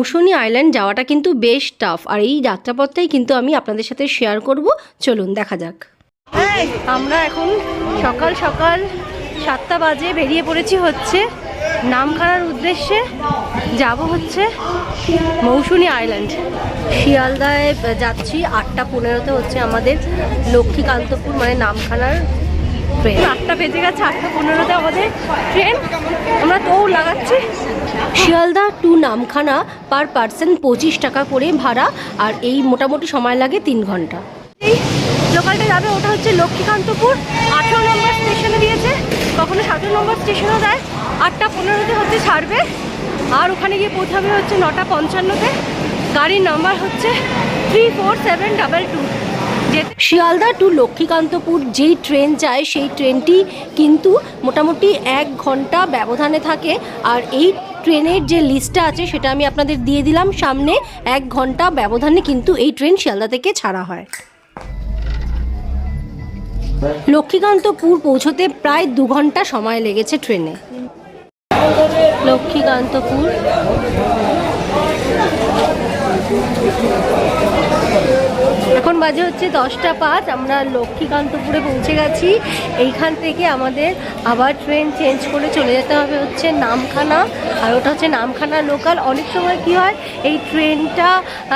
Mousuni island যাওয়াটা কিন্তু বেশ টাফ আর এই যাত্রাপথটাই কিন্তু আমি আপনাদের সাথে শেয়ার করব। চলুন, দেখা যাক। আমরা এখন সকাল সকাল সাতটা বাজে বেরিয়ে পড়েছি হচ্ছে নামখানার উদ্দেশ্যে। যাব হচ্ছে মৌসুনি আইল্যান্ড। শিয়ালদায় যাচ্ছি, আটটা পনেরোতে হচ্ছে আমাদের লক্ষ্মীকান্তপুর মানে নামখানার ট্রেন আটটা বেজে গেছে আটটা পনেরোতে আমাদের ট্রেন। আমরা দৌড় লাগাচ্ছি। Sealdah to Namkhana per person পঁচিশ টাকা করে ভাড়া আর এই মোটামুটি সময় লাগে তিন ঘণ্টা। এই লোকালটা যাবে ওটা হচ্ছে লক্ষ্মীকান্তপুর। আঠেরো নম্বর স্টেশনে দিয়েছে কখনো সতেরো নম্বর স্টেশনও দেয় আটটা পনেরোতে হচ্ছে ছাড়বে। আর ওখানে গিয়ে পৌঁছাবে হচ্ছে নটা পঞ্চান্নতে। গাড়ির নাম্বার হচ্ছে three four seven double two Sealdah to Lakshmikantapur যেই ট্রেন যায়, সেই ট্রেনটি কিন্তু মোটামুটি এক ঘণ্টা ব্যবধানে থাকে। আর এই ট্রেনের যে লিস্টটা আছে, সেটা আমি আপনাদের দিয়ে দিলাম। সামনে এক ঘণ্টা ব্যবধানে কিন্তু এই ট্রেন শিয়ালদা থেকে ছাড়া হয়। লক্ষ্মীকান্তপুর পৌঁছতে প্রায় দু ঘণ্টা সময় লেগেছে ট্রেনে। লক্ষ্মীকান্তপুর। এখন বাজে হচ্ছে দশটা পাঁচ, আমরা লক্ষ্মীকান্তপুরে পৌঁছে গেছি। এইখান থেকে আমাদের আবার ট্রেন চেঞ্জ করে চলে যেতে হবে হচ্ছে নামখানা। আর ওটা হচ্ছে নামখানা লোকাল অনেক সময় কি হয়, এই ট্রেনটা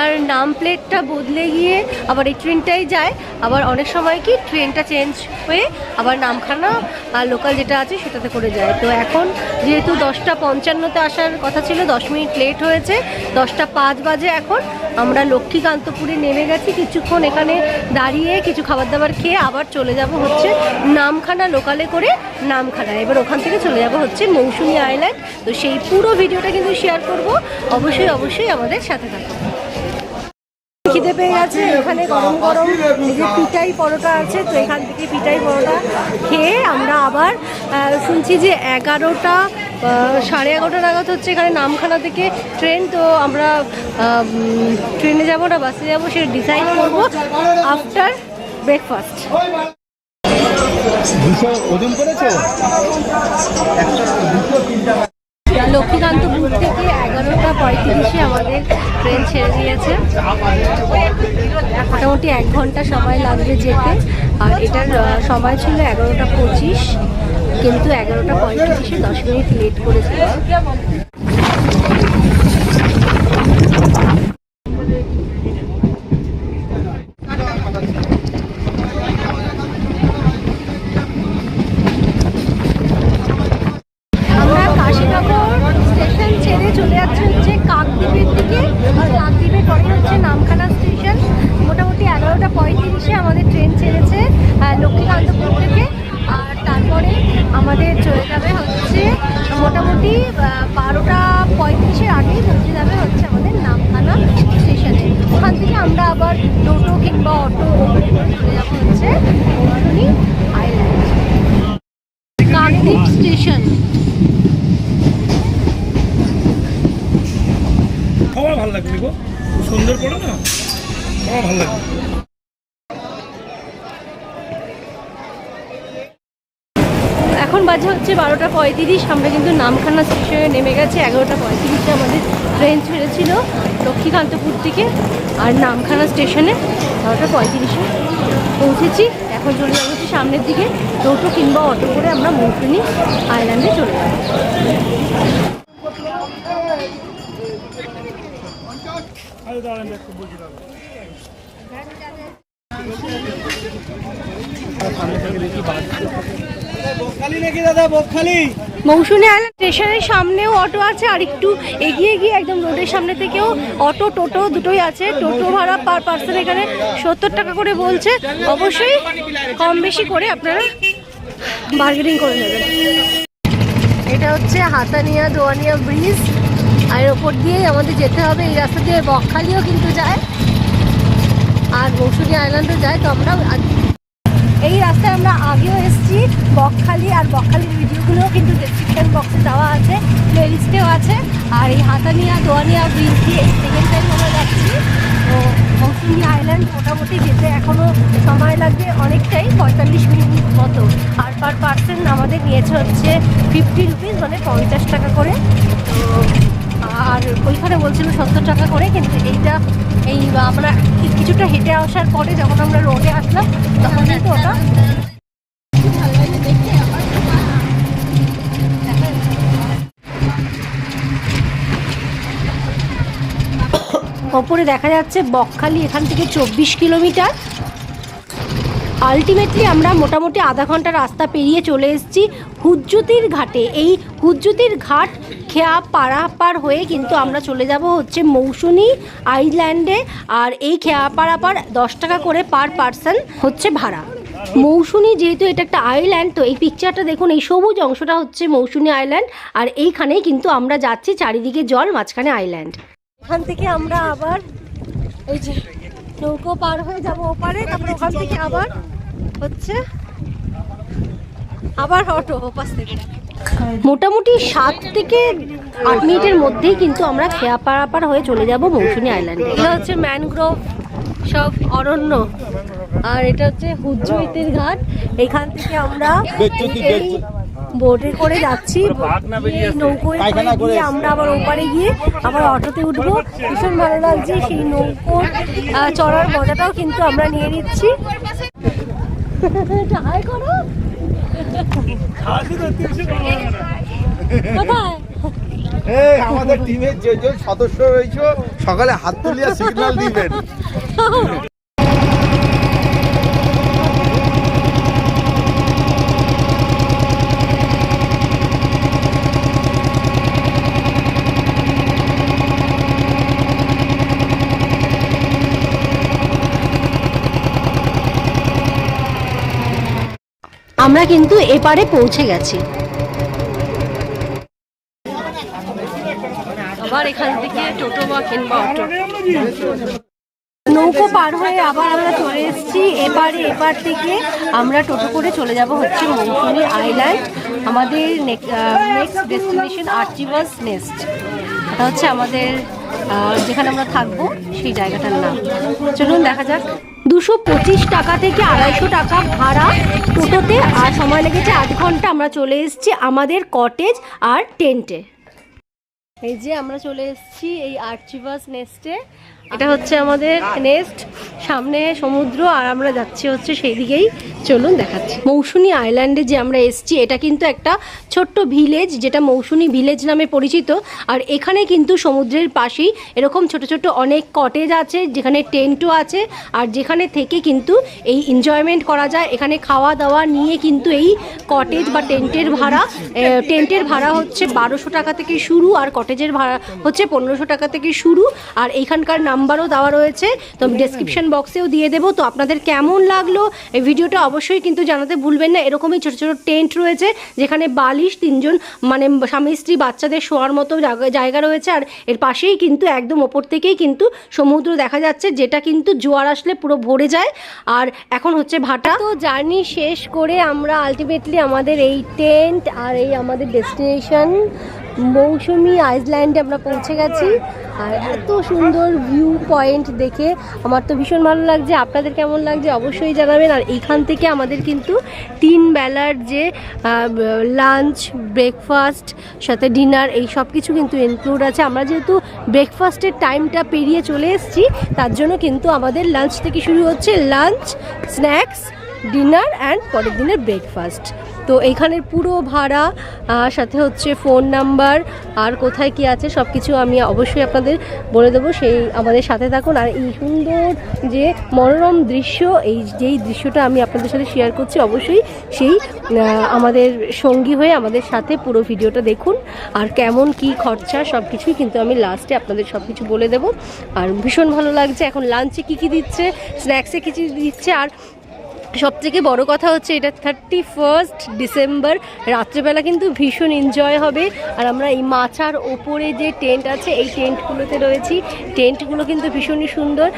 আর নাম প্লেটটা বদলে গিয়ে আবার এই ট্রেনটাই যায়। আবার অনেক সময় কি ট্রেনটা চেঞ্জ হয়ে আবার নামখানা আর লোকাল যেটা আছে সেটাতে করে যায়। তো এখন যেহেতু দশটা পঞ্চান্নতে আসার কথা ছিল, দশ মিনিট লেট হয়েছে, দশটা পাঁচ বাজে এখন। আমরা লক্ষ্মীকান্তপুরে নেমে গেছি। কিছুক্ষণ এখানে দাঁড়িয়ে কিছু খাবার দাবার খেয়ে আবার চলে যাব হচ্ছে নামখানা লোকালে করে নামখানা। এবার ওখান থেকে চলে যাব হচ্ছে মৌসুমি আইল্যান্ড। তো সেই পুরো ভিডিওটা কিন্তু শেয়ার করব। অবশ্যই অবশ্যই আমাদের সাথে থাকুন। খিদে পেয়ে গেছে, এখানে গরম গরম এই যে পিটাই পরোটা আছে, তো এখান থেকে পিটাই পরোটা খেয়ে আমরা আবার শুনছি যে এগারোটা সাড়ে এগারোটা নাগাদ হচ্ছে এখানে নামখানা থেকে ট্রেন তো আমরা ট্রেনে যাব না বাসে যাব সেটা ডিসাইড করব আফটার ব্রেকফাস্ট ওজন করেছ? লক্ষ্মীকান্তপুর থেকে এগারোটা পঁয়ত্রিশে আমাদের ট্রেন ছেড়ে দিয়েছে। মোটামুটি এক ঘণ্টা সময় লাগবে যেতে। আর এটার সময় ছিল এগারোটা পঁচিশ, কিন্তু এগারোটা পঁয়ত্রিশে দশ মিনিট লেট করেছে আমরা কাশীনগর স্টেশন ছেড়ে চলে যাচ্ছি হচ্ছে কাকদ্বীপের দিকে আর কাকদ্বীপের পরে হচ্ছে নামখানা স্টেশন মোটামুটি এগারোটা পঁয়ত্রিশে আমাদের ট্রেন ছেড়েছে আহ, লক্ষ্মীকান্তপুর থেকে আর তারপরে আমাদের চলে যাবে হচ্ছে মোটামুটি আহ, বারোটা পঁয়ত্রিশের আগেই পৌঁছে যাবে হচ্ছে আমাদের নামখানা স্টেশনে ওখান থেকে আমরা আবার টোটো কিংবা অটো করে চলে যাব হচ্ছে মৌসুনি আইল্যান্ড কাকদ্বীপ স্টেশন আমার ভালো লাগবে গো। সুন্দর করে না? আমার ভালো লাগবে এখন বাজে হচ্ছে বারোটা পঁয়ত্রিশ। আমরা কিন্তু নামখানা স্টেশনে নেমে গেছে। এগারোটা পঁয়ত্রিশে আমাদের ট্রেন ছেড়েছিল লক্ষ্মীকান্তপুর থেকে আর নামখানা স্টেশনে বারোটা পঁয়ত্রিশে পৌঁছেছি। এখন চলে যাব হচ্ছে সামনের দিকে। টোটো কিংবা অটো করে আমরা মৌসুনি আইল্যান্ডে চলে যাব আরে দাঁড়ান একটু বলছি দাঁড়ান বকখালি নাকি দাদা বকখালি মৌসুমি আইল্যান্ড স্টেশনের সামনেও অটো আছে আর একটু এগিয়ে গিয়ে একদম রোডের সামনে থেকেও অটো টোটো দুটোই আছে। টোটো ভাড়া পার পার্সন এখানে সত্তর টাকা করে বলছে। অবশ্যই কম বেশি করে আপনারা বার্গেনিং করে নেবেন। এটা হচ্ছে হাতানিয়া দোয়ানিয়া ব্রিজ। আর ওপর দিয়েই আমাদের যেতে হবে। এই রাস্তা দিয়ে বকখালিও কিন্তু যায়, আর মৌসুমি আইল্যান্ডও যায়, তো আমরা এই রাস্তায় আমরা আগেও এসেছি, বকখালি, আর বকখালির ভিডিওগুলোও কিন্তু ডেসক্রিপশন বক্সে দেওয়া আছে প্লেলিস্টেও আছে। আর এই হাতানিয়া, দোয়ানিয়া ব্রিজ দিয়ে সেকেন্ড টাইম আমরা যাচ্ছি। তো মৌসুমি আইল্যান্ড মোটামুটি যেতে এখনও সময় লাগবে অনেকটাই, পঁয়তাল্লিশ মিনিট মতো। আর পার পার্সন আমাদের নিয়েছে হচ্ছে ফিফটি রুপিস মানে পঞ্চাশ টাকা করে। তো আর ওইখানে বলছিল সত্তর টাকা করে, কিন্তু এইটা এই, আমরা কিছুটা হেঁটে আসার পরে যখন আমরা রোডে আসলাম, তখন কিন্তু ওটা ওপরে দেখা যাচ্ছে বকখালি এখান থেকে চব্বিশ কিলোমিটার। আলটিমেটলি আমরা মোটামুটি আধা ঘণ্টা রাস্তা পেরিয়ে চলে এসেছি হুজ্জুতির ঘাটে। এই হুজ্জুতির ঘাট খেয়া পারাপার হয়ে কিন্তু আমরা চলে যাব হচ্ছে মৌসুনি আইল্যান্ডে আর এই খেয়া পারাপার দশ টাকা করে পার পার্সন হচ্ছে ভাড়া। মৌসুনি যেহেতু এটা একটা আইল্যান্ড, তো এই পিকচারটা দেখুন, এই সবুজ অংশটা হচ্ছে মৌসুনি আইল্যান্ড আর এইখানেই কিন্তু আমরা যাচ্ছি চারিদিকে জল, মাঝখানে আইল্যান্ড। এখান থেকে আমরা আবার এই যে নৌকো পার হয়ে যাব ওপারে তারপর ওখান থেকে আবার হচ্ছে আবার অটো ওপাশ থেকে। মোটামুটি সাত থেকে আট মিনিটের মধ্যেই কিন্তু আমরা খেয়া পারাপার হয়ে চলে যাব মৌসুমী আইল্যান্ডে। এগুলো হচ্ছে ম্যানগ্রোভ সব অরণ্য। আর এটা হচ্ছে হুজ্জুইতের ঘাট। এখান থেকে আমরা বোটে করে যাচ্ছি। এই নৌকোয় গিয়ে আমরা আবার ওপারে গিয়ে আবার অটোতে উঠবো। ভীষণ ভালো লাগছে সেই নৌকো চড়ার মজাটাও কিন্তু আমরা নিয়ে নিচ্ছি। হাই করো। কোথায়? আমাদের টিমের যে যে সদস্য রয়েছে সকালে হাত তুলিয়া সিগন্যাল দিবেন। আমরা কিন্তু এপারে পৌঁছে গেছি। আবার এখান থেকে টোটো বা কিংবা অটো। নৌকো পার হয়ে আবার আমরা চলে এসেছি। এপারে এপার থেকে আমরা টোটো করে চলে যাব হচ্ছে মৌসুমী আইল্যান্ড আমাদের নেক্সট ডেস্টিনেশন আর্চিভাস নেস্ট এটা হচ্ছে আমাদের যেখানে আমরা থাকব সেই জায়গাটার নাম। চলুন দেখা যাক। দুশো পঁচিশ টাকা থেকে আড়াইশো টাকা ভাড়া টোটোতে। আর সময় লেগেছে আধ ঘণ্টা। আমরা চলে এসেছি আমাদের কটেজ আর টেন্টে এই যে আমরা চলে এসেছি এই আর্চিভাস নেস্টে এটা হচ্ছে আমাদের নেস্ট, সামনে সমুদ্র আর আমরা যাচ্ছি হচ্ছে সেই দিকেই। চলুন দেখাচ্ছি। মৌসুনি আইল্যান্ডে যে আমরা এসেছি, এটা কিন্তু একটা ছোট্ট ভিলেজ, যেটা মৌসুনি ভিলেজ নামে পরিচিত। আর এখানে কিন্তু সমুদ্রের পাশেই এরকম ছোট ছোট অনেক কটেজ আছে, যেখানে টেন্টও আছে। আর যেখানে থেকে কিন্তু এই এনজয়মেন্ট করা যায়। এখানে খাওয়া দাওয়া নিয়ে কিন্তু এই কটেজ বা টেন্টের ভাড়া টেন্টের ভাড়া হচ্ছে বারোশো টাকা থেকে শুরু, আর কটেজের ভাড়া হচ্ছে পনেরোশো টাকা থেকে শুরু। আর এইখানকার নাম্বারও দেওয়া রয়েছে। তো আমি ডেসক্রিপশন বক্সেও দিয়ে দেবো। তো আপনাদের কেমন লাগল এই ভিডিওটা অবশ্যই কিন্তু জানাতে ভুলবেন না। এরকমই ছোটো ছোটো টেন্ট রয়েছে যেখানে বালিশ তিনজন মানে স্বামী স্ত্রী বাচ্চাদের শোয়ার মতো জায়গা- জায়গা রয়েছে। আর এর পাশেই কিন্তু একদম ওপর থেকেই কিন্তু সমুদ্র দেখা যাচ্ছে যেটা কিন্তু জোয়ার আসলে পুরো ভরে যায়। আর এখন হচ্ছে ভাটা। তো জার্নি শেষ করে আমরা আলটিমেটলি আমাদের এই টেন্ট আর এই আমাদের ডেস্টিনেশন মৌসুমি আইসল্যান্ডে আমরা পৌঁছে গেছি। আর এত সুন্দর ভিউ পয়েন্ট দেখে আমার তো ভীষণ ভালো লাগছে। আপনাদের কেমন লাগছে অবশ্যই জানাবেন। আর এইখান থেকে আমাদের কিন্তু তিন বেলার যে লাঞ্চ ব্রেকফাস্ট সাথে ডিনার এই সব কিছু কিন্তু ইনক্লুড আছে। আমরা যেহেতু ব্রেকফাস্টের টাইমটা পেরিয়ে চলে এসেছি, তার জন্য কিন্তু আমাদের লাঞ্চ থেকে শুরু হচ্ছে লাঞ্চ স্ন্যাক্স ডিনার অ্যান্ড পরের দিনের ব্রেকফাস্ট তো এইখানের পুরো ভাড়া সাথে হচ্ছে ফোন নাম্বার আর কোথায় কি আছে সব কিছু আমি অবশ্যই আপনাদের বলে দেবো। সেই আমাদের সাথে থাকুন। আর এই সুন্দর যে মনোরম দৃশ্য, এই যেই দৃশ্যটা আমি আপনাদের সাথে শেয়ার করছি, অবশ্যই সেই আমাদের সঙ্গী হয়ে আমাদের সাথে পুরো ভিডিওটা দেখুন। আর কেমন কি খরচা সব কিছুই কিন্তু আমি লাস্টে আপনাদের সব কিছু বলে দেবো। আর ভীষণ ভালো লাগছে। এখন লাঞ্চে কী কী দিচ্ছে? স্ন্যাক্সে কী কী দিচ্ছে? আর সব থেকে বড় কথা হচ্ছে এটা থার্টি ফার্স্ট ডিসেম্বর রাত্রেবেলা কিন্তু ভীষণ এনজয় হবে। আর আমরা এই মাচার ওপরে যে টেন্ট আছে, এই টেন্টগুলোতে রয়েছি। টেন্টগুলো কিন্তু ভীষণই সুন্দর।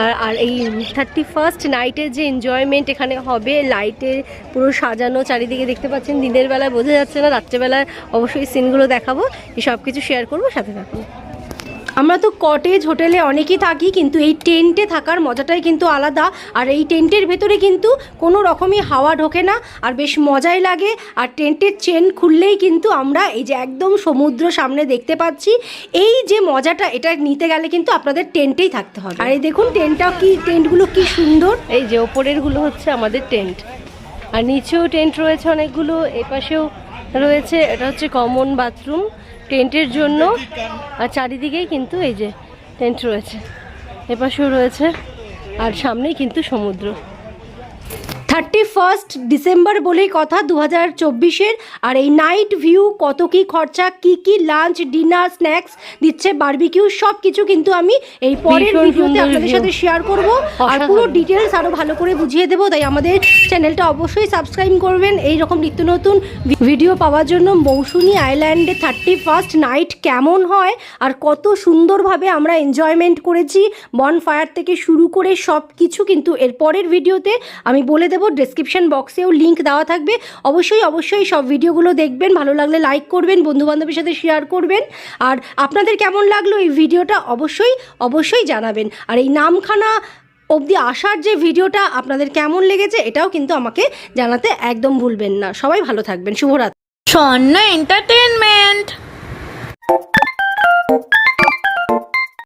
আর আর এই থার্টি ফার্স্ট নাইটের যে এনজয়মেন্ট এখানে হবে লাইটে পুরো সাজানো চারিদিকে দেখতে পাচ্ছেন। দিনের বেলায় বোঝা যাচ্ছে না, রাত্রেবেলায় অবশ্যই সিনগুলো দেখাবো। এই সব কিছু শেয়ার করব, সাথে থাকুন। আমরা তো কটেজ হোটেলে অনেকেই থাকি, কিন্তু এই টেন্টে থাকার মজাটাই কিন্তু আলাদা। আর এই টেন্টের ভেতরে কিন্তু কোনো রকমই হাওয়া ঢোকে না, আর বেশ মজাই লাগে। আর টেন্টের চেন খুললেই কিন্তু আমরা এই যে একদম সমুদ্র সামনে দেখতে পাচ্ছি। এই যে মজাটা, এটা নিতে গেলে কিন্তু আপনাদের টেন্টেই থাকতে হবে। আর এই দেখুন টেন্টটা কি টেন্টগুলো কি সুন্দর। এই যে ওপরেরগুলো হচ্ছে আমাদের টেন্ট আর নিচেও টেন্ট রয়েছে অনেকগুলো, এপাশেও রয়েছে, এটা হচ্ছে কমন বাথরুম টেন্টের জন্য। আর চারিদিকেই কিন্তু এই যে টেন্ট রয়েছে। এপাশেও রয়েছে, আর সামনেই কিন্তু সমুদ্র। থার্টি ফার্স্ট ডিসেম্বর বলেই কথা দু হাজার চব্বিশের। আর এই নাইট ভিউ কত কি খরচা কি কি লাঞ্চ ডিনার স্ন্যাক্স দিচ্ছে বারবিকিউ সব কিছু কিন্তু আমি এই পরের ভিডিওতে আপনাদের সাথে শেয়ার করব। আর পুরো ডিটেলস আরও ভালো করে বুঝিয়ে দেবো তাই আমাদের চ্যানেলটা অবশ্যই সাবস্ক্রাইব করবেন। এই রকম নিত্য নতুন ভিডিও পাওয়ার জন্য মৌসুনি আইল্যান্ডে থার্টি ফার্স্ট নাইট কেমন হয় আর কত সুন্দরভাবে আমরা এনজয়মেন্ট করেছি। বন ফায়ার থেকে শুরু করে সব কিছু কিন্তু এর পরের ভিডিওতে আমি বলে দেবো। ডেসক্রিপশন বক্সেও লিঙ্ক দেওয়া থাকবে। অবশ্যই অবশ্যই সব ভিডিওগুলো দেখবেন, ভালো লাগলে লাইক করবেন বন্ধু বান্ধবের সাথে শেয়ার করবেন। আর আপনাদের কেমন লাগল এই ভিডিওটা অবশ্যই অবশ্যই জানাবেন। আর এই নামখানা অবধি আসার যে ভিডিওটা আপনাদের কেমন লেগেছে, এটাও কিন্তু আমাকে জানাতে একদম ভুলবেন না। সবাই ভালো থাকবেন। শুভরাত্রি। স্বর্ণ এন্টারটেনমেন্ট